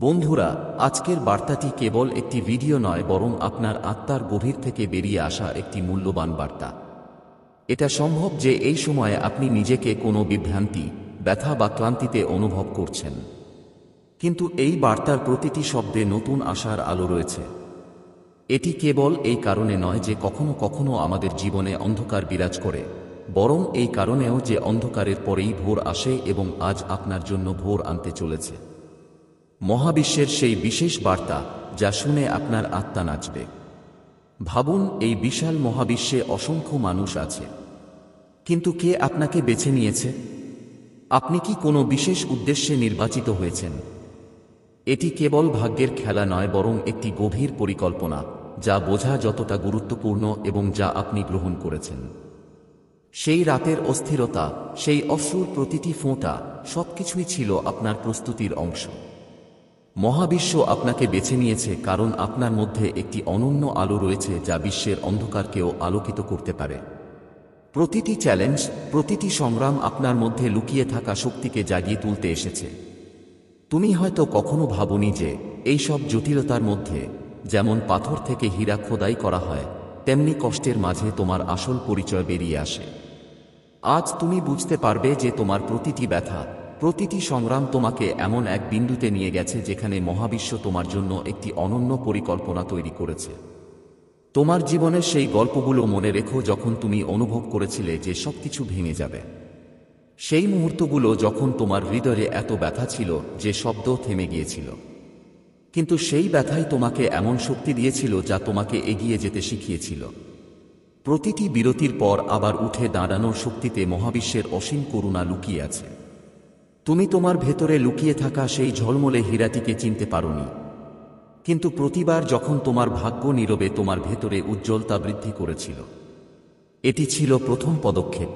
বন্ধুরা, আজকের বার্তাটি কেবল একটি ভিডিও নয়, বরং আপনার আত্মার গভীর থেকে বেরিয়ে আসা একটি মূল্যবান বার্তা। এটা সম্ভব যে এই সময়ে আপনি নিজেকে কোনো বিভ্রান্তি, ব্যথা বা ক্লান্তিতে অনুভব করছেন। কিন্তু এই বার্তার প্রতিটি শব্দে নতুন আশার আলো রয়েছে। এটি কেবল এই কারণে নয় যে কখনো কখনো আমাদের জীবনে অন্ধকার বিরাজ করে, বরং এই কারণেও যে অন্ধকারের পরেই ভোর আসে এবং আজ আপনার জন্য ভোর আনতে চলেছে। মহাবিশ্বের সেই বিশেষ বার্তা যা শুনে আপনার আত্মা নাচবে। ভাবুন, এই বিশাল মহাবিশ্বে অসংখ্য মানুষ আছে। কিন্তু কে আপনাকে বেছে নিয়েছে? আপনি কি কোনো বিশেষ উদ্দেশ্যে নির্বাচিত হয়েছেন? এটি কেবল ভাগ্যের খেলা নয়, বরং একটি গভীর পরিকল্পনা, যা বোঝা যতটা গুরুত্বপূর্ণ এবং যা আপনি গ্রহণ করেছেন। সেই রাতের অস্থিরতা, সেই অশ্রুর প্রতিটি ফোঁটা, সবকিছুই ছিল আপনার প্রস্তুতির অংশ। মহাবিশ্ব আপনাকে বেছে নিয়েছে কারণ আপনার মধ্যে একটি অনন্য আলো রয়েছে যা বিশ্বের অন্ধকারকেও আলোকিত করতে পারে। প্রতিটি চ্যালেঞ্জ, প্রতিটি সংগ্রাম আপনার মধ্যে লুকিয়ে থাকা শক্তিকে জাগিয়ে তুলতে এসেছে। তুমি হয়তো কখনো ভাবনি যে, এই সব জটিলতার মধ্যে, যেমন পাথর থেকে হীরা খোদাই করা হয়, তেমনি কষ্টের মাঝে তোমার আসল পরিচয় বেরিয়ে আসে। আজ তুমি বুঝতে পারবে যে তোমার প্রতিটি ব্যথা প্রতিটি সংগ্রাম তোমাকে এমন এক বিন্দুতে নিয়ে গেছে যেখানে মহাবিশ্ব তোমার জন্য একটি অনন্য পরিকল্পনা তৈরি করেছে। তোমার জীবনের সেই গল্পগুলো মনে রেখো যখন তুমি অনুভব করেছিলে যে সবকিছু ভেঙে যাবে। সেই মুহূর্তগুলো যখন তোমার হৃদয়ে এত ব্যথা ছিল যে শব্দ থেমে গিয়েছিল। কিন্তু সেই ব্যথাই তোমাকে এমন শক্তি দিয়েছিল যা তোমাকে এগিয়ে যেতে শিখিয়েছিল। প্রতিটি বিরতির পর আবার উঠে দাঁড়ানোর শক্তিতে মহাবিশ্বের অসীম করুণা লুকিয়ে আছে। তুমি তোমার ভেতরে লুকিয়ে থাকা সেই ঝলমলে হীরাটিকে চিনতে পারোনি। কিন্তু প্রতিবার যখন তোমার ভাগ্য নীরবে তোমার ভেতরে উজ্জ্বলতা বৃদ্ধি করেছিল। এটি ছিল প্রথম পদক্ষেপ।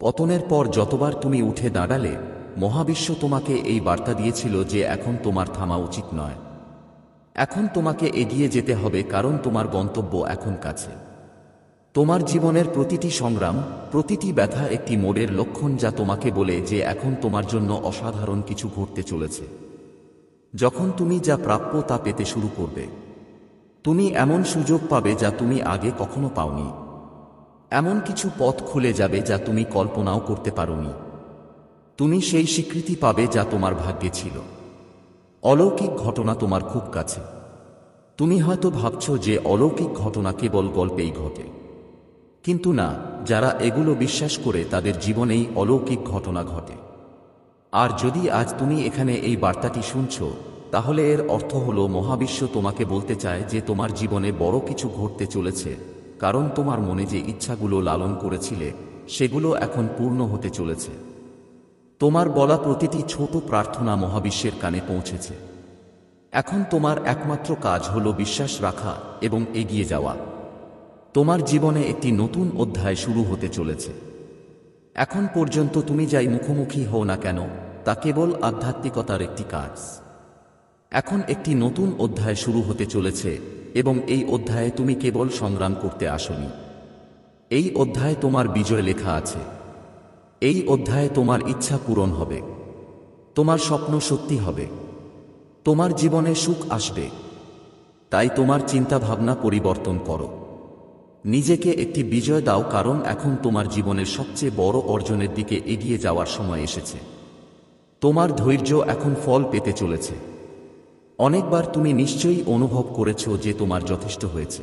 পতনের পর যতবার তুমি উঠে দাঁড়ালে, মহাবিশ্ব তোমাকে এই বার্তা দিয়েছিল যে এখন তোমার থামা উচিত নয়। এখন তোমাকে এগিয়ে যেতে হবে কারণ তোমার গন্তব্য এখন কাছে। তোমার জীবনের প্রতিটি সংগ্রাম, প্রতিটি ব্যথা একটি মোড়ের লক্ষণ যা তোমাকে বলে যে এখন তোমার জন্য অসাধারণ কিছু ঘটতে চলেছে। যখন তুমি যা প্রাপ্য তা পেতে শুরু করবে। তুমি এমন সুযোগ পাবে যা তুমি আগে কখনো পাওনি। এমন কিছু পথ খুলে যাবে যা তুমি কল্পনাও করতে পারোনি। তুমি সেই স্বীকৃতি পাবে যা তোমার ভাগ্যে ছিল। অলৌকিক ঘটনা তোমার খুব কাছে। তুমি হয়তো ভাবছ যে অলৌকিক ঘটনা কেবল গল্পেই ঘটে। কিন্তু না, যারা এগুলো বিশ্বাস করে তাদের জীবনেই অলৌকিক ঘটনা ঘটে। আর যদি আজ তুমি এখানে এই বার্তাটি শুনছ, তাহলে এর অর্থ হল মহাবিশ্ব তোমাকে বলতে চায় যে তোমার জীবনে বড় কিছু ঘটতে চলেছে, কারণ তোমার মনে যে ইচ্ছাগুলো লালন করেছিলে, সেগুলো এখন পূর্ণ হতে চলেছে। তোমার বলা প্রতিটি ছোট প্রার্থনা মহাবিশ্বের কানে পৌঁছেছে। এখন তোমার একমাত্র কাজ হল বিশ্বাস রাখা এবং এগিয়ে যাওয়া। তোমার জীবনে একটি নতুন অধ্যায় শুরু হতে চলেছে। এখন পর্যন্ত তুমি যাই মুখোমুখি হও না কেন, তা কেবল আধ্যাত্মিকতার একটি কাজ। এখন একটি নতুন অধ্যায় শুরু হতে চলেছে এবং এই অধ্যায়ে তুমি কেবল সংগ্রাম করতে আসনি। এই অধ্যায়ে তোমার বিজয় লেখা আছে। এই অধ্যায়ে তোমার ইচ্ছা পূরণ হবে। তোমার স্বপ্ন সত্যি হবে। তোমার জীবনে সুখ আসবে। তাই তোমার চিন্তা ভাবনা পরিবর্তন করো। নিজেকে একটি বিজয় দাও কারণ এখন তোমার জীবনের সবচেয়ে বড় অর্জনের দিকে এগিয়ে যাওয়ার সময় এসেছে। তোমার ধৈর্য এখন ফল পেতে চলেছে। অনেকবার তুমি নিশ্চয়ই অনুভব করেছ যে তোমার যথেষ্ট হয়েছে।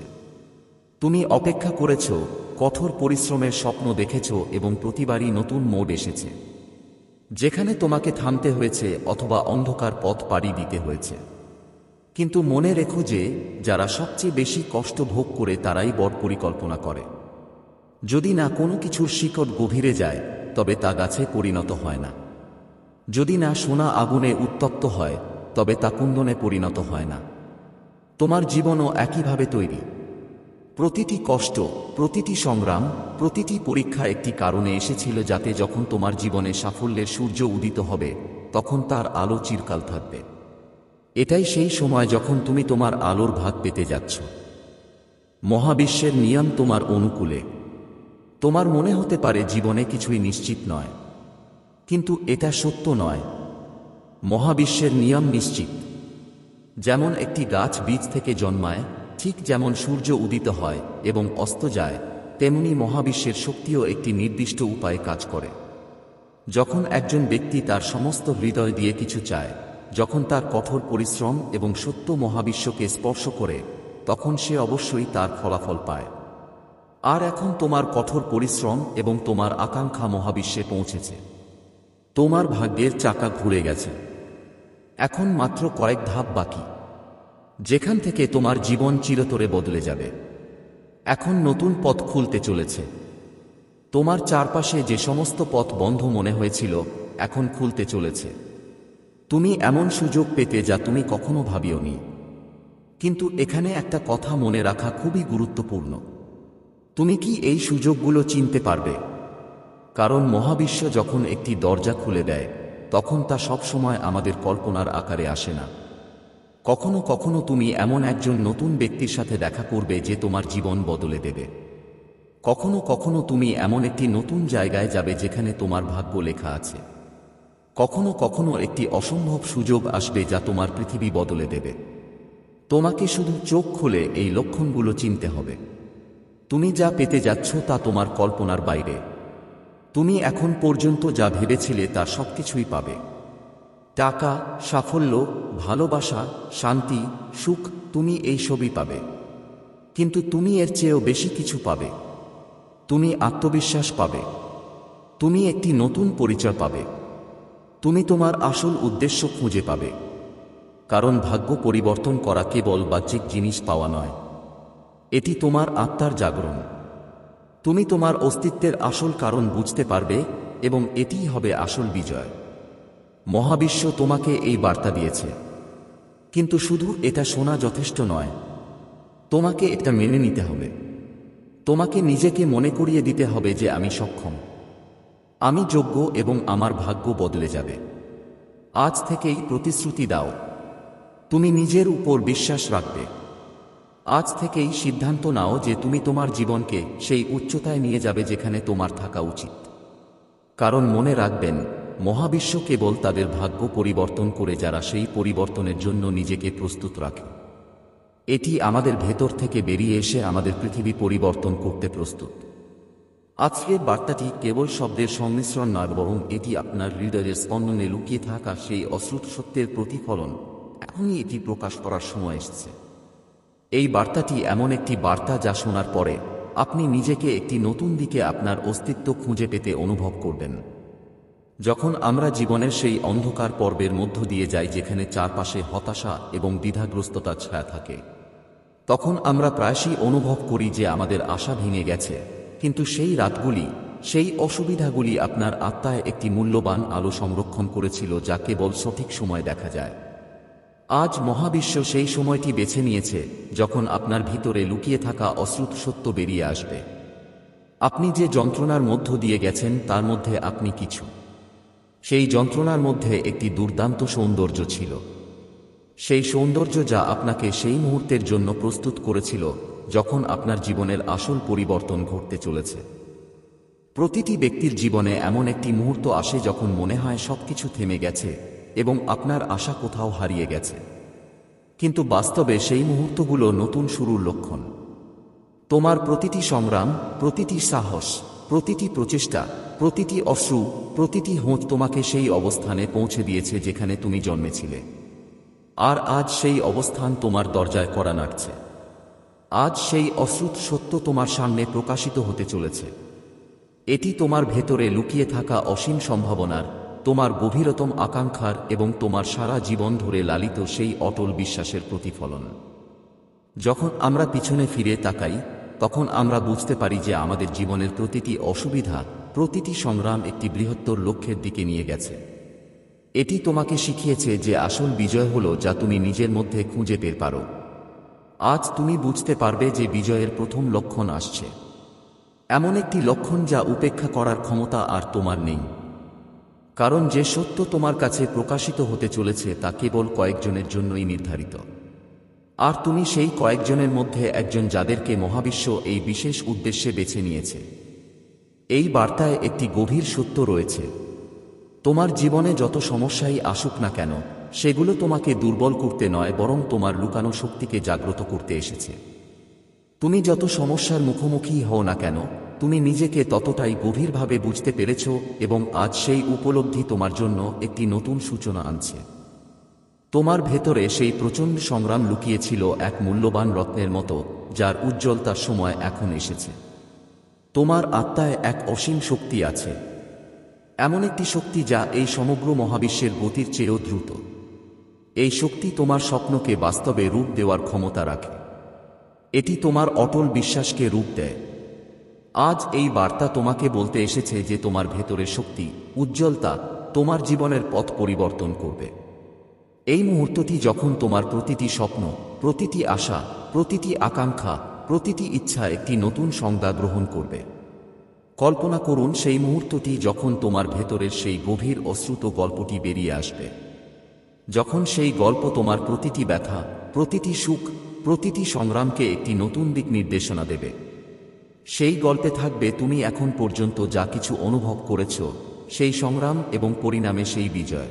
তুমি অপেক্ষা করেছ, কঠোর পরিশ্রমের স্বপ্ন দেখেছ এবং প্রতিবারই নতুন মোড এসেছে। যেখানে তোমাকে থামতে হয়েছে অথবা অন্ধকার পথ পাড়ি দিতে হয়েছে। কিন্তু মনে রেখো যে, যারা সবচেয়ে বেশি কষ্ট ভোগ করে তারাই বড় পরিকল্পনা করে। যদি না কোনো কিছুর শিকড় গভীরে যায়, তবে তা গাছে পরিণত হয় না। যদি না সোনা আগুনে উত্তপ্ত হয়, তবে তা কুন্দনে পরিণত হয় না। তোমার জীবনও একইভাবে তৈরি। প্রতিটি কষ্ট, প্রতিটি সংগ্রাম, প্রতিটি পরীক্ষা একটি কারণে এসেছিল যাতে যখন তোমার জীবনে সাফল্যের সূর্য উদিত হবে, তখন তার আলো চিরকাল থাকবে। এটাই সেই সময় যখন তুমি তোমার আলোর ভাগ পেতে যাচ্ছ। মহাবিশ্বের নিয়ম তোমার অনুকূলে। তোমার মনে হতে পারে জীবনে কিছুই নিশ্চিত নয়। কিন্তু এটা সত্য নয়। মহাবিশ্বের নিয়ম নিশ্চিত। যেমন একটি গাছ বীজ থেকে জন্মায়, ঠিক যেমন সূর্য উদিত হয় এবং অস্ত যায়, তেমনি মহাবিশ্বের শক্তিও একটি নির্দিষ্ট উপায়ে কাজ করে। যখন একজন ব্যক্তি তার সমস্ত হৃদয় দিয়ে কিছু চায় যখন তার কঠোর পরিশ্রম এবং সত্য মহাবিশ্বকে স্পর্শ করে, তখন সে অবশ্যই তার ফলাফল পায়। আর এখন তোমার কঠোর পরিশ্রম এবং তোমার আকাঙ্ক্ষা মহাবিশ্বে পৌঁছেছে। তোমার ভাগ্যের চাকা ঘুরে গেছে। এখন মাত্র কয়েক ধাপ বাকি। যেখান থেকে তোমার জীবন চিরতরে বদলে যাবে। এখন নতুন পথ খুলতে চলেছে। তোমার চারপাশে যে সমস্ত পথ বন্ধ মনে হয়েছিল, এখন খুলতে চলেছে। তুমি এমন সুযোগ পেতে যা তুমি কখনো ভাবিওনি। কিন্তু এখানে একটা কথা মনে রাখা খুবই গুরুত্বপূর্ণ। তুমি কি এই সুযোগগুলো চিনতে পারবে? কারণ মহাবিশ্ব যখন একটি দরজা খুলে দেয়, তখন তা সবসময় আমাদের কল্পনার আকারে আসে না। কখনো কখনো তুমি এমন একজন নতুন ব্যক্তির সাথে দেখা করবে যে তোমার জীবন বদলে দেবে। কখনো কখনো তুমি এমন একটি নতুন জায়গায় যাবে যেখানে তোমার ভাগ্য লেখা আছে। কখনো কখনো একটি অসম্ভব সুযোগ আসবে যা তোমার পৃথিবী বদলে দেবে। তোমাকে শুধু চোখ খুলে এই লক্ষণগুলো চিনতে হবে। তুমি যা পেতে যাচ্ছ তা তোমার কল্পনার বাইরে। তুমি এখন পর্যন্ত যা ভেবেছিলে তার সবকিছুই পাবে। টাকা, সাফল্য, ভালোবাসা, শান্তি, সুখ, তুমি এই সবই পাবে। কিন্তু তুমি এর চেয়েও বেশি কিছু পাবে। তুমি আত্মবিশ্বাস পাবে। তুমি একটি নতুন পরিচয় পাবে। তুমি তোমার আসল উদ্দেশ্য খুঁজে পাবে। কারণ ভাগ্য পরিবর্তন করা কেবল বাহ্যিক জিনিস পাওয়া নয়। এটি তোমার আত্মার জাগরণ। তুমি তোমার অস্তিত্বের আসল কারণ বুঝতে পারবে এবং এটিই হবে আসল বিজয়। মহাবিশ্ব তোমাকে এই বার্তা দিয়েছে। কিন্তু শুধু এটা শোনা যথেষ্ট নয়। তোমাকে এটা মেনে নিতে হবে। তোমাকে নিজেকে মনে করিয়ে দিতে হবে যে আমি সক্ষম। আমি যোগ্য এবং আমার ভাগ্য বদলে যাবে। আজ থেকেই প্রতিশ্রুতি দাও। তুমি নিজের উপর বিশ্বাস রাখবে। আজ থেকেই সিদ্ধান্ত নাও যে তুমি তোমার জীবনকে সেই উচ্চতায় নিয়ে যাবে যেখানে তোমার থাকা উচিত। কারণ মনে রাখবেন, মহাবিশ্ব কেবল তাদের ভাগ্য পরিবর্তন করে যারা সেই পরিবর্তনের জন্য নিজেকে প্রস্তুত রাখে। এটি আমাদের ভেতর থেকে বেরিয়ে এসে আমাদের পৃথিবী পরিবর্তন করতে প্রস্তুত। আজকের বার্তাটি কেবল শব্দের সংমিশ্রণ নয়, বরং এটি আপনার হৃদয়ের স্পন্দনে লুকিয়ে থাকা সেই অশ্রুত সত্যের প্রতিফলন। এখনই এটি প্রকাশ করার সময় এসেছে। এই বার্তাটি এমন একটি বার্তা যা শোনার পরে আপনি নিজেকে একটি নতুন দিকে আপনার অস্তিত্ব খুঁজে পেতে অনুভব করবেন। যখন আমরা জীবনের সেই অন্ধকার পর্বের মধ্য দিয়ে যাই, যেখানে চারপাশে হতাশা এবং দ্বিধাগ্রস্ততার ছায়া থাকে, তখন আমরা প্রায়শই অনুভব করি যে আমাদের আশা ভেঙে গেছে। কিন্তু সেই রাতগুলি, সেই অসুবিধাগুলি আপনার আত্মায় একটি মূল্যবান আলো সংরক্ষণ করেছিল যা কেবল সঠিক সময় দেখা যায়। আজ মহাবিশ্ব সেই সময়টি বেছে নিয়েছে যখন আপনার ভিতরে লুকিয়ে থাকা অশ্রুত সত্য বেরিয়ে আসবে। আপনি যে যন্ত্রণার মধ্য দিয়ে গেছেন তার মধ্যে আপনি কিছু। সেই যন্ত্রণার মধ্যে একটি দুর্দান্ত সৌন্দর্য ছিল। সেই সৌন্দর্য যা আপনাকে সেই মুহূর্তের জন্য প্রস্তুত করেছিল যখন আপনার জীবনের আসল পরিবর্তন ঘটতে চলেছে। প্রতিটি ব্যক্তির জীবনে এমন একটি মুহূর্ত আসে যখন মনে হয় সবকিছু থেমে গেছে এবং আপনার আশা কোথাও হারিয়ে গেছে। কিন্তু বাস্তবে সেই মুহূর্তগুলো নতুন শুরুর লক্ষণ। তোমার প্রতিটি সংগ্রাম, প্রতিটি সাহস, প্রতিটি প্রচেষ্টা, প্রতিটি অশ্রু, প্রতিটি হোঁচ তোমাকে সেই অবস্থানে পৌঁছে দিয়েছে যেখানে তুমি জন্মেছিলে। আর আজ সেই অবস্থান তোমার দরজায় করা নাড়ছে। আজ সেই অশ্রুত সত্য তোমার সামনে প্রকাশিত হতে চলেছে। এটি তোমার ভেতরে লুকিয়ে থাকা অসীম সম্ভাবনার, তোমার গভীরতম আকাঙ্ক্ষার এবং তোমার সারা জীবন ধরে লালিত সেই অটল বিশ্বাসের প্রতিফলন। যখন আমরা পিছনে ফিরে তাকাই, তখন আমরা বুঝতে পারি যে আমাদের জীবনের প্রতিটি অসুবিধা, প্রতিটি সংগ্রাম একটি বৃহত্তর লক্ষ্যের দিকে নিয়ে গেছে। এটি তোমাকে শিখিয়েছে যে আসল বিজয় হল যা তুমি নিজের মধ্যে খুঁজে পের পারো। আজ তুমি বুঝতে পারবে যে বিজয়ের প্রথম লক্ষণ আসছে। এমন একটি লক্ষণ যা উপেক্ষা করার ক্ষমতা আর তোমার নেই। কারণ যে সত্য তোমার কাছে প্রকাশিত হতে চলেছে তা কেবল কয়েকজনের জন্যই নির্ধারিত। আর তুমি সেই কয়েকজনের মধ্যে একজন যাদেরকে মহাবিশ্ব এই বিশেষ উদ্দেশ্যে বেছে নিয়েছে। এই বার্তায় একটি গভীর সত্য রয়েছে। তোমার জীবনে যত সমস্যাই আসুক না কেন সেগুলো তোমাকে দুর্বল করতে নয়, বরং তোমার লুকানো শক্তিকে জাগ্রত করতে এসেছে। তুমি যত সমস্যার মুখোমুখি হও না কেন, তুমি নিজেকে ততটাই গভীরভাবে বুঝতে পেরেছ এবং আজ সেই উপলব্ধি তোমার জন্য একটি নতুন সূচনা আনছে। তোমার ভেতরে সেই প্রচণ্ড সংগ্রাম লুকিয়েছিল এক মূল্যবান রত্নের মতো, যার উজ্জ্বলতার সময় এখন এসেছে। তোমার আত্মায় এক অসীম শক্তি আছে। এমন একটি শক্তি যা এই সমগ্র মহাবিশ্বের গতির চেয়েও দ্রুত। এই শক্তি তোমার স্বপ্নকে বাস্তবে রূপ দেওয়ার ক্ষমতা রাখে। এটি তোমার অটল বিশ্বাসকে রূপ দেয়। আজ এই বার্তা তোমাকে বলতে এসেছে যে তোমার ভেতরের শক্তি, উজ্জ্বলতা তোমার জীবনের পথ পরিবর্তন করবে। এই মুহূর্তটি যখন তোমার প্রতিটি স্বপ্ন, প্রতিটি আশা, প্রতিটি আকাঙ্ক্ষা, প্রতিটি ইচ্ছা একটি নতুন সংজ্ঞা গ্রহণ করবে। কল্পনা করুন সেই মুহূর্তটি যখন তোমার ভেতরের সেই গভীর অশ্রুত গল্পটি বেরিয়ে আসবে। যখন সেই গল্প তোমার প্রতিটি ব্যথা, প্রতিটি সুখ, প্রতিটি সংগ্রামকে একটি নতুন দিক নির্দেশনা দেবে। সেই গল্পে থাকবে তুমি এখন পর্যন্ত যা কিছু অনুভব করেছ, সেই সংগ্রাম এবং পরিণামে সেই বিজয়।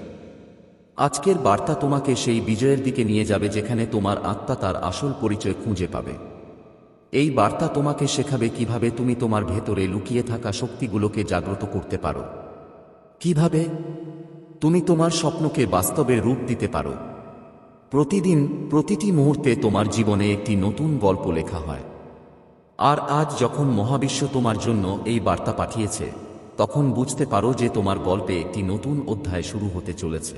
আজকের বার্তা তোমাকে সেই বিজয়ের দিকে নিয়ে যাবে যেখানে তোমার আত্মা তার আসল পরিচয় খুঁজে পাবে। এই বার্তা তোমাকে শেখাবে কীভাবে তুমি তোমার ভেতরে লুকিয়ে থাকা শক্তিগুলোকে জাগ্রত করতে পারো। কীভাবে? তুমি তোমার স্বপ্নকে বাস্তবে রূপ দিতে পারো। প্রতিদিন প্রতিটি মুহূর্তে তোমার জীবনে একটি নতুন গল্প লেখা হয়। আর আজ যখন মহাবিশ্ব তোমার জন্য এই বার্তা পাঠিয়েছে, তখন বুঝতে পারো যে তোমার গল্পে একটি নতুন অধ্যায় শুরু হতে চলেছে।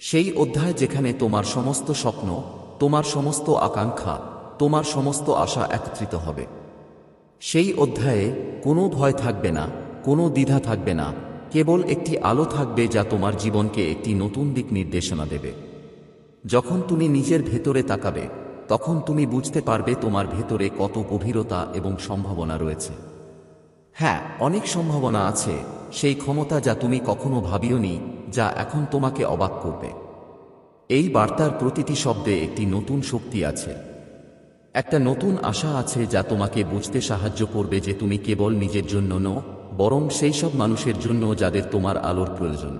সেই অধ্যায় যেখানে তোমার সমস্ত স্বপ্ন, তোমার সমস্ত আকাঙ্ক্ষা, তোমার সমস্ত আশা একত্রিত হবে। সেই অধ্যায়ে কোনো ভয় থাকবে না, কোনো দ্বিধা থাকবে না কেবল একটি আলো থাকবে যা তোমার জীবনকে একটি নতুন দিক নির্দেশনা দেবে। যখন তুমি নিজের ভেতরে তাকাবে, তখন তুমি বুঝতে পারবে তোমার ভেতরে কত গভীরতা এবং সম্ভাবনা রয়েছে। হ্যাঁ অনেক সম্ভাবনা আছে, সেই ক্ষমতা যা তুমি কখনো ভাবিওনি, যা এখন তোমাকে অবাক করবে। এই বার্তার প্রতিটি শব্দে একটি নতুন শক্তি আছে। একটা নতুন আশা আছে যা তোমাকে বুঝতে সাহায্য করবে যে তুমি কেবল নিজের জন্য নও বরং সেই সব মানুষের জন্য যাদের তোমার আলোর প্রয়োজন।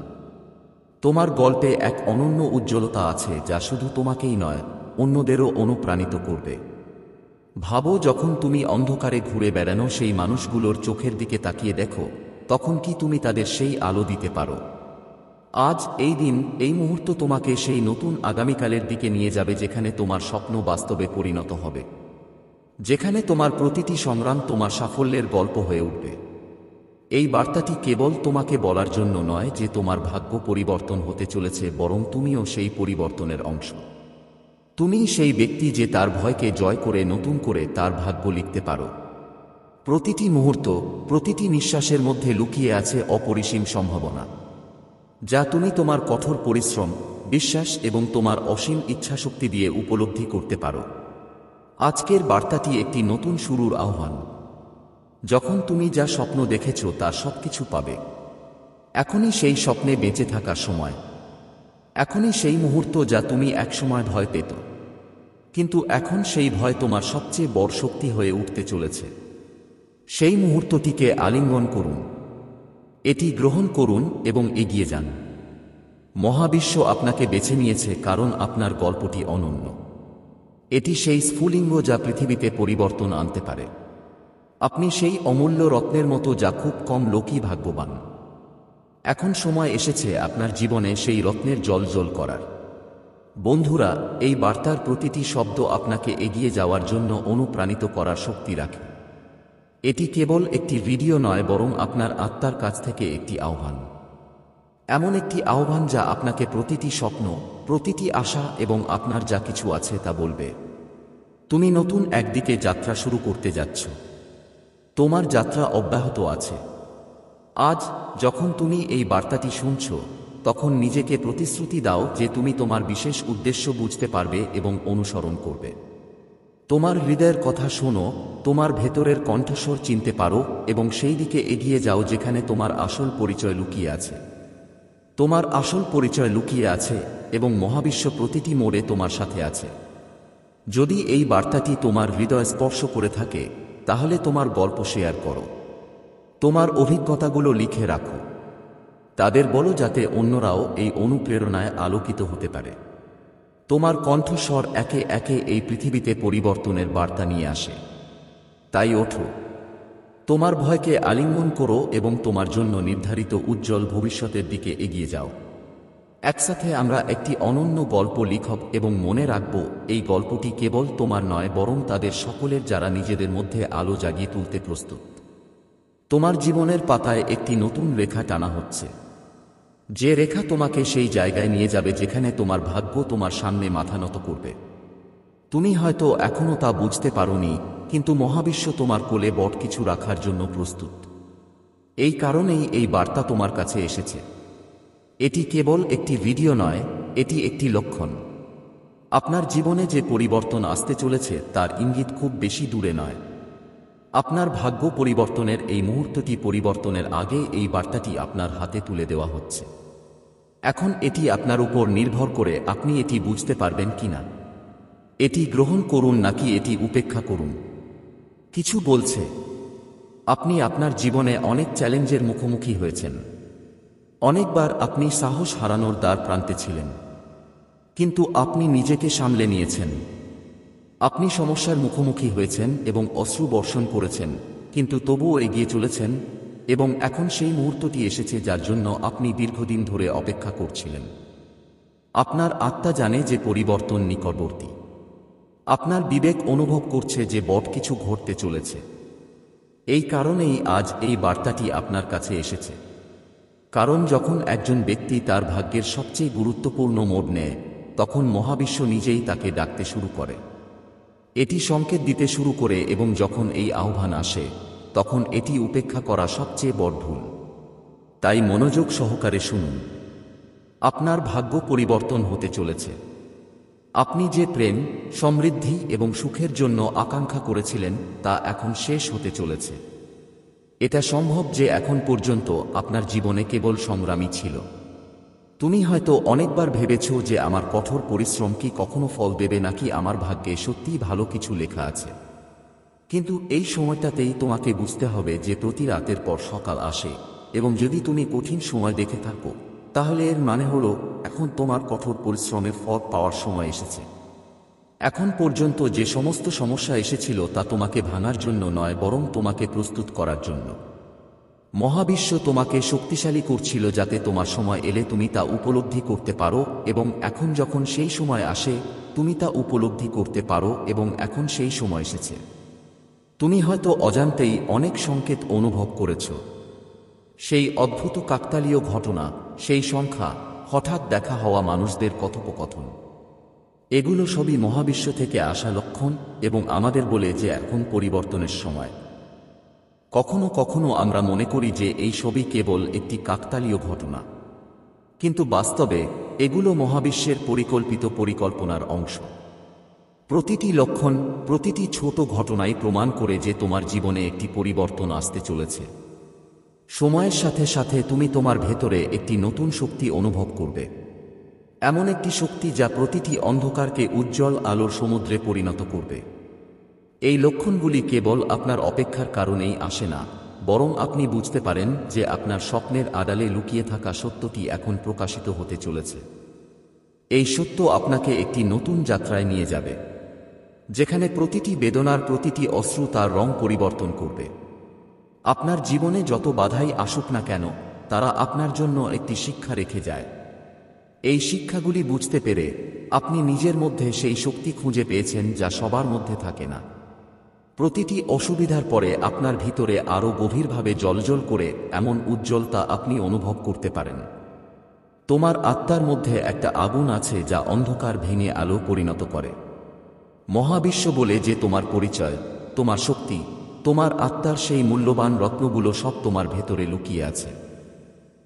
তোমার গল্পে এক অনন্য উজ্জ্বলতা আছে যা শুধু তোমাকেই নয়, অন্যদেরও অনুপ্রাণিত করবে। ভাবো যখন তুমি অন্ধকারে ঘুরে বেড়ানো সেই মানুষগুলোর চোখের দিকে তাকিয়ে দেখো, তখন কি তুমি তাদের সেই আলো দিতে পারো? আজ এই দিন, এই মুহূর্ত তোমাকে সেই নতুন আগামীকালের দিকে নিয়ে যাবে যেখানে তোমার স্বপ্ন বাস্তবে পরিণত হবে। যেখানে তোমার প্রতিটি সংগ্রাম তোমার সাফল্যের গল্প হয়ে উঠবে। এই বার্তাটি কেবল তোমাকে বলার জন্য নয় যে তোমার ভাগ্য পরিবর্তন হতে চলেছে, বরং তুমিও সেই পরিবর্তনের অংশ। তুমি সেই ব্যক্তি যে তার ভয়কে জয় করে নতুন করে তার ভাগ্য লিখতে পারো। প্রতিটি মুহূর্ত, প্রতিটি নিঃশ্বাসের মধ্যে লুকিয়ে আছে অপরিসীম সম্ভাবনা, যা তুমি তোমার কঠোর পরিশ্রম, বিশ্বাস এবং তোমার অসীম ইচ্ছাশক্তি দিয়ে উপলব্ধি করতে পারো। আজকের বার্তাটি একটি নতুন শুরুর আহ্বান। যখন তুমি যা স্বপ্ন দেখেছ তার সবকিছু পাবে। এখনই সেই স্বপ্নে বেঁচে থাকার সময়। এখনই সেই মুহূর্ত যা তুমি একসময় ভয় পেত। কিন্তু এখন সেই ভয় তোমার সবচেয়ে বড় শক্তি হয়ে উঠতে চলেছে। সেই মুহূর্তটিকে আলিঙ্গন করুন। এটি গ্রহণ করুন এবং এগিয়ে যান। মহাবিশ্ব আপনাকে বেছে নিয়েছে কারণ আপনার গল্পটি অনন্য। এটি সেই স্ফুলিঙ্গ যা পৃথিবীতে পরিবর্তন আনতে পারে। আপনি সেই অমূল্য রত্নের মতো যা খুব কম লোকই ভাগ্যবান। এখন সময় এসেছে আপনার জীবনে সেই রত্নের জল জল করার। বন্ধুরা, এই বার্তার প্রতিটি শব্দ আপনাকে এগিয়ে যাওয়ার জন্য অনুপ্রাণিত করার শক্তি রাখে। এটি কেবল একটি ভিডিও নয়, বরং আপনার আত্মার কাছ থেকে একটি আহ্বান। এমন একটি আহ্বান যা আপনাকে প্রতিটি স্বপ্ন, প্রতিটি আশা এবং আপনার যা কিছু আছে তা বলবে। তুমি নতুন একদিকে যাত্রা শুরু করতে যাচ্ছ। তোমার যাত্রা অব্যাহত আছে। আজ যখন তুমি এই বার্তাটি শুনছ, তখন নিজেকে প্রতিশ্রুতি দাও যে তুমি তোমার বিশেষ উদ্দেশ্য বুঝতে পারবে এবং অনুসরণ করবে। তোমার হৃদয়ের কথা শোনো, তোমার ভেতরের কণ্ঠস্বর চিনতে পারো এবং সেই দিকে এগিয়ে যাও যেখানে তোমার আসল পরিচয় লুকিয়ে আছে। তোমার আসল পরিচয় লুকিয়ে আছে এবং মহাবিশ্ব প্রতিটি মোড়ে তোমার সাথে আছে। যদি এই বার্তাটি তোমার হৃদয় স্পর্শ করে থাকে তাহলে তোমার গল্প শেয়ার করো। তোমার অভিজ্ঞতাগুলো লিখে রাখো। তাদের বলো যাতে অন্যরাও এই অনুপ্রেরণায় আলোকিত হতে পারে। তোমার কণ্ঠস্বর একে একে এই পৃথিবীতে পরিবর্তনের বার্তা নিয়ে আসে। তাই ওঠো। তোমার ভয়কে আলিঙ্গন করো এবং তোমার জন্য নির্ধারিত উজ্জ্বল ভবিষ্যতের দিকে এগিয়ে যাও। একসাথে আমরা একটি অনন্য গল্প লিখব এবং মনে রাখব, এই গল্পটি কেবল তোমার নয়, বরং তাদের সকলের যারা নিজেদের মধ্যে আলো জাগিয়ে তুলতে প্রস্তুত। তোমার জীবনের পাতায় একটি নতুন রেখা টানা হচ্ছে। যে রেখা তোমাকে সেই জায়গায় নিয়ে যাবে যেখানে তোমার ভাগ্য তোমার সামনে মাথা নত করবে। তুমি হয়তো এখনও তা বুঝতে পারোনি, কিন্তু মহাবিশ্ব তোমার কোলে বট কিছু রাখার জন্য প্রস্তুত। এই কারণেই এই বার্তা তোমার কাছে এসেছে। এটি কেবল একটি ভিডিও নয়, এটি একটি লক্ষণ। আপনার জীবনে যে পরিবর্তন আসতে চলেছে তার ইঙ্গিত খুব বেশি দূরে নয়। আপনার ভাগ্য পরিবর্তনের এই মুহূর্তটি পরিবর্তনের আগে এই বার্তাটি আপনার হাতে তুলে দেওয়া হচ্ছে। এখন এটি আপনার উপর নির্ভর করে আপনি এটি বুঝতে পারবেন কিনা এটি গ্রহণ করুন নাকি এটি উপেক্ষা করুন। কিছু বলছে, আপনি আপনার জীবনে অনেক চ্যালেঞ্জের মুখোমুখি হয়েছেন। অনেকবার আপনি সাহস হারানোর দ্বার প্রান্তে ছিলেন। কিন্তু আপনি নিজেকে সামলে নিয়েছেন। আপনি সমস্যার মুখোমুখি হয়েছেন এবং অশ্রু বর্ষণ করেছেন, কিন্তু তবুও এগিয়ে চলেছেন এবং এখন সেই মুহূর্তটি এসেছে যার জন্য আপনি দীর্ঘদিন ধরে অপেক্ষা করছিলেন। আপনার আত্মা জানে যে পরিবর্তন নিকটবর্তী। আপনার বিবেক অনুভব করছে যে বট কিছু ঘটতে চলেছে। এই কারণেই আজ এই বার্তাটি আপনার কাছে এসেছে। কারণ যখন একজন ব্যক্তি তার ভাগ্যের সবচেয়ে গুরুত্বপূর্ণ মোড় নেয়, তখন মহাবিশ্ব নিজেই তাকে ডাকতে শুরু করে। এটি সংকেত দিতে শুরু করে এবং যখন এই আহ্বান আসে, তখন এটি উপেক্ষা করা সবচেয়ে বড় ভুল। তাই মনোযোগ সহকারে শুনুন। আপনার ভাগ্য পরিবর্তন হতে চলেছে। আপনি যে প্রেম, সমৃদ্ধি এবং সুখের জন্য আকাঙ্ক্ষা করেছিলেন, তা এখন শেষ হতে চলেছে। এটা সম্ভব যে এখন পর্যন্ত আপনার জীবনে কেবল সংগ্রামী ছিল। তুমি হয়তো অনেকবার ভেবেছ যে আমার কঠোর পরিশ্রম কি কখনো ফল দেবে নাকি আমার ভাগ্যে সত্যিই ভালো কিছু লেখা আছে। কিন্তু এই সময়টাতেই তোমাকে বুঝতে হবে যে প্রতি রাতের পর সকাল আসে এবং যদি তুমি কঠিন সময় দেখে থাকো, তাহলে এর মানে হলো এখন তোমার কঠোর পরিশ্রমের ফল পাওয়ার সময় এসেছে। এখন পর্যন্ত যে সমস্ত সমস্যা এসেছিল তা তোমাকে ভাঙার জন্য নয়, বরং তোমাকে প্রস্তুত করার জন্য। মহাবিশ্ব তোমাকে শক্তিশালী করছিল যাতে তোমার সময় এলে তুমি তা উপলব্ধি করতে পারো, এবং এখন যখন সেই সময় আসে, তুমি তা উপলব্ধি করতে পারো, এবং এখন সেই সময় এসেছে। তুমি হয়তো অজান্তেই অনেক সংকেত অনুভব করেছ। সেই অদ্ভুত কাকতালীয় ঘটনা, সেই সংখ্যা, হঠাৎ দেখা হওয়া মানুষদের কথোপকথন। এগুলো সবই মহাবিশ্ব থেকে আসা লক্ষণ এবং আমাদের বলে যে এখন পরিবর্তনের সময়। কখনো কখনো আমরা মনে করি যে এই সবই কেবল একটি কাকতালীয় ঘটনা। কিন্তু বাস্তবে এগুলো মহাবিশ্বের পরিকল্পিত পরিকল্পনার অংশ। প্রতিটি লক্ষণ, প্রতিটি ছোট ঘটনাই প্রমাণ করে যে তোমার জীবনে একটি পরিবর্তন আসতে চলেছে। সময়ের সাথে সাথে তুমি তোমার ভেতরে একটি নতুন শক্তি অনুভব করবে। এমন একটি শক্তি যা প্রতিটি অন্ধকারকে উজ্জ্বল আলোর সমুদ্রে পরিণত করবে। এই লক্ষণগুলি কেবল আপনার অপেক্ষার কারণেই আসে না, বরং আপনি বুঝতে পারেন যে আপনার স্বপ্নের আড়ালে লুকিয়ে থাকা সত্যটি এখন প্রকাশিত হতে চলেছে। এই সত্য আপনাকে একটি নতুন যাত্রায় নিয়ে যাবে, যেখানে প্রতিটি বেদনার প্রতিটি অশ্রু তার রং পরিবর্তন করবে। আপনার জীবনে যত বাধাই আসুক না কেন, তারা আপনার জন্য একটি শিক্ষা রেখে যায়। এই শিক্ষাগুলি বুঝতে পেরে আপনি নিজের মধ্যে সেই শক্তি খুঁজে পেয়েছেন যা সবার মধ্যে থাকে না। প্রতিটি অসুবিধার পরে আপনার ভিতরে আরও গভীরভাবে জলজল করে এমন উজ্জ্বলতা আপনি অনুভব করতে পারেন। তোমার আত্মার মধ্যে একটা আগুন আছে যা অন্ধকার ভেঙে আলো পরিণত করে। মহাবিশ্ব বলে যে তোমার পরিচয়, তোমার শক্তি, তোমার আত্মার সেই মূল্যবান রত্নগুলো সব তোমার ভেতরে লুকিয়ে আছে।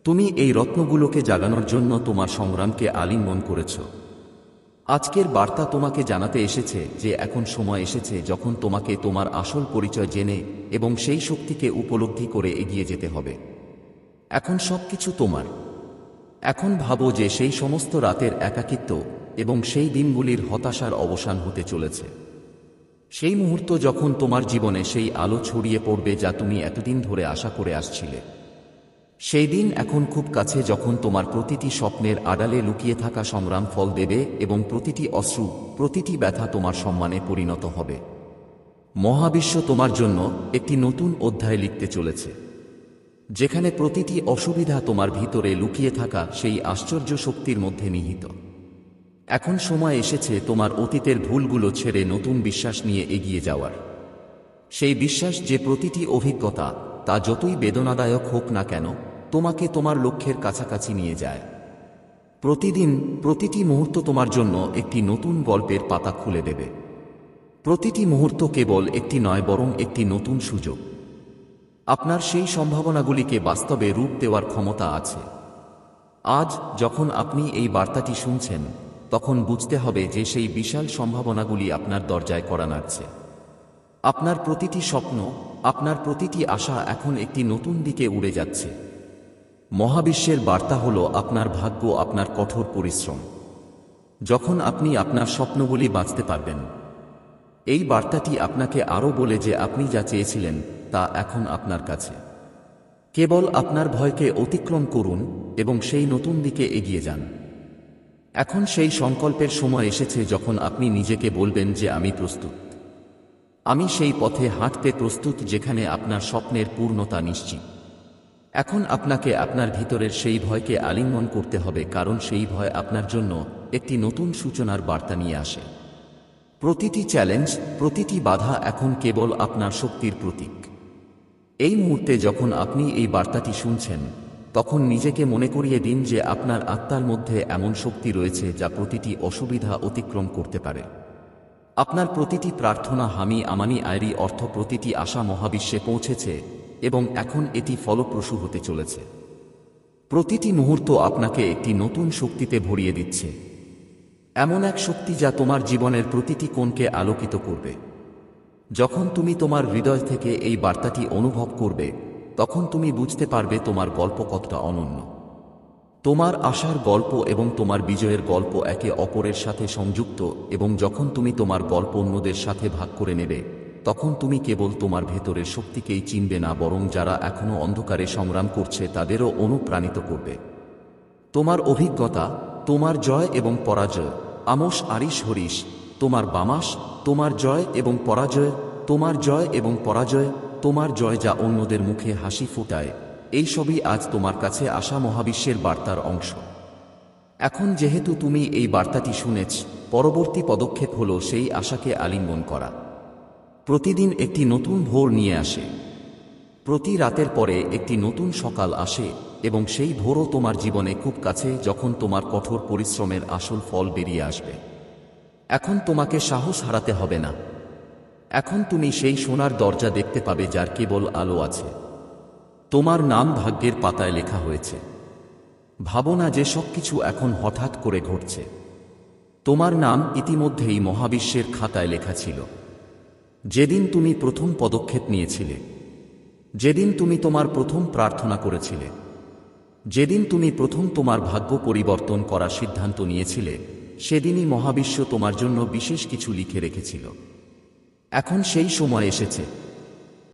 তুমি এই রত্নগুলোকে জাগানোর জন্য তোমার সংগ্রামকে আলিঙ্গন করেছ। আজকের বার্তা তোমাকে জানাতে এসেছে যে এখন সময় এসেছে যখন তোমাকে তোমার আসল পরিচয় জেনে এবং সেই শক্তিকে উপলব্ধি করে এগিয়ে যেতে হবে। এখন সবকিছু তোমার। এখন ভাবো যে সেই সমস্ত রাতের একাকিত্ব এবং সেই দিনগুলির হতাশার অবসান হতে চলেছে। সেই মুহূর্ত যখন তোমার জীবনে সেই আলো ছড়িয়ে পড়বে যা তুমি এতদিন ধরে আশা করে আসছিলে। সেই দিন এখন খুব কাছে যখন তোমার প্রতিটি স্বপ্নের আড়ালে লুকিয়ে থাকা সংগ্রাম ফল দেবে এবং প্রতিটি অশ্রু, প্রতিটি ব্যথা তোমার সম্মানে পরিণত হবে। মহাবিশ্ব তোমার জন্য একটি নতুন অধ্যায় লিখতে চলেছে। যেখানে প্রতিটি অসুবিধা তোমার ভিতরে লুকিয়ে থাকা সেই আশ্চর্য শক্তির মধ্যে নিহিত। এখন সময় এসেছে তোমার অতীতের ভুলগুলো ছেড়ে নতুন বিশ্বাস নিয়ে এগিয়ে যাওয়ার। সেই বিশ্বাস যে প্রতিটি অভিজ্ঞতা, তা যতই বেদনাদায়ক হোক না কেন তোমাকে তোমার লক্ষ্যের কাছাকাছি নিয়ে যায়। প্রতিদিন প্রতিটি মুহূর্ত তোমার জন্য একটি নতুন গল্পের পাতা খুলে দেবে। প্রতিটি মুহূর্ত কেবল একটি নয়, বরং একটি নতুন সুযোগ। আপনার সেই সম্ভাবনাগুলিকে বাস্তবে রূপ দেওয়ার ক্ষমতা আছে। আজ যখন আপনি এই বার্তাটি শুনছেন, তখন বুঝতে হবে যে সেই বিশাল সম্ভাবনাগুলি আপনার দরজায় করা নাড়ছে আপনার প্রতিটি স্বপ্ন, আপনার প্রতিটি আশা এখন একটি নতুন দিকে উড়ে যাচ্ছে। মহাবিশ্বের বার্তা হল আপনার ভাগ্য, আপনার কঠোর পরিশ্রম। যখন আপনি আপনার স্বপ্নগুলি বাঁচতে পারবেন, এই বার্তাটি আপনাকে আরও বলে যে আপনি যা চেয়েছিলেন তা এখন আপনার কাছে। কেবল আপনার ভয়কে অতিক্রম করুন এবং সেই নতুন দিকে এগিয়ে যান। এখন সেই সংকল্পের সময় এসেছে যখন আপনি নিজেকে বলবেন যে আমি প্রস্তুত। আমি সেই পথে হাঁটতে প্রস্তুত যেখানে আপনার স্বপ্নের পূর্ণতা নিশ্চিত। এখন আপনাকে আপনার ভিতরের সেই ভয়কে আলিঙ্গন করতে হবে, কারণ সেই ভয় আপনার জন্য একটি নতুন সূচনার বার্তা নিয়ে আসে। প্রতিটি চ্যালেঞ্জ, প্রতিটি বাধা এখন কেবল আপনার শক্তির প্রতীক। এই মুহূর্তে যখন আপনি এই বার্তাটি শুনছেন, তখন নিজেকে মনে করিয়ে দিন যে আপনার আত্মার মধ্যে এমন শক্তি রয়েছে যা প্রতিটি অসুবিধা অতিক্রম করতে পারে। আপনার প্রতিটি প্রার্থনা হামি আমানি আয়রি অর্থ প্রতিটি আশা মহাবিশ্বে পৌঁছেছে এবং এখন এটি ফলপ্রসূ হতে চলেছে। প্রতিটি মুহূর্ত আপনাকে একটি নতুন শক্তিতে ভরিয়ে দিচ্ছে। এমন এক শক্তি যা তোমার জীবনের প্রতিটি কোণকে আলোকিত করবে। যখন তুমি তোমার হৃদয় থেকে এই বার্তাটি অনুভব করবে, তখন তুমি বুঝতে পারবে তোমার গল্প কতটা অনন্য। তোমার আশার গল্প এবং তোমার বিজয়ের গল্প একে অপরের সাথে সংযুক্ত এবং যখন তুমি তোমার গল্প অন্যদের সাথে ভাগ করে নেবে তখন তুমি কেবল তোমার ভেতরের শক্তিকেই চিনবে না, বরং যারা এখনও অন্ধকারে সংগ্রাম করছে, তাদেরও অনুপ্রাণিত করবে। তোমার অভিজ্ঞতা, তোমার জয় এবং পরাজয়, আমস আরিশ হরিশ, তোমার বামাস, তোমার জয় এবং পরাজয়, তোমার জয় এবং পরাজয়, তোমার জয় যা অন্যদের মুখে হাসি ফোটায় এই সবই আজ তোমার কাছে আসা মহাবিশ্বের বার্তার অংশ। এখন যেহেতু তুমি এই বার্তাটি শুনেছ, পরবর্তী পদক্ষেপ হল সেই আশাকে আলিঙ্গন করা। প্রতিদিন একটি নতুন ভোর নিয়ে আসে। প্রতি রাতের পরে একটি নতুন সকাল আসে এবং সেই ভোরও তোমার জীবনে খুব কাছে যখন তোমার কঠোর পরিশ্রমের আসল ফল বেরিয়ে আসবে। এখন তোমাকে সাহস হারাতে হবে না। এখন তুমি সেই সোনার দরজা দেখতে পাবে যার কেবল আলো আছে। তোমার নাম ভাগ্যের পাতায় লেখা হয়েছে। ভাবো না যে সবকিছু এখন হঠাৎ করে ঘটছে। তোমার নাম ইতিমধ্যেই মহাবিশ্বের খাতায় লেখা ছিল। যেদিন তুমি প্রথম পদক্ষেপ নিয়েছিলে, যেদিন তুমি তোমার প্রথম প্রার্থনা করেছিলে, যেদিন তুমি প্রথম তোমার ভাগ্য পরিবর্তন করার সিদ্ধান্ত নিয়েছিলে, সেদিনই মহাবিশ্ব তোমার জন্য বিশেষ কিছু লিখে রেখেছিল। এখন সেই সময় এসেছে।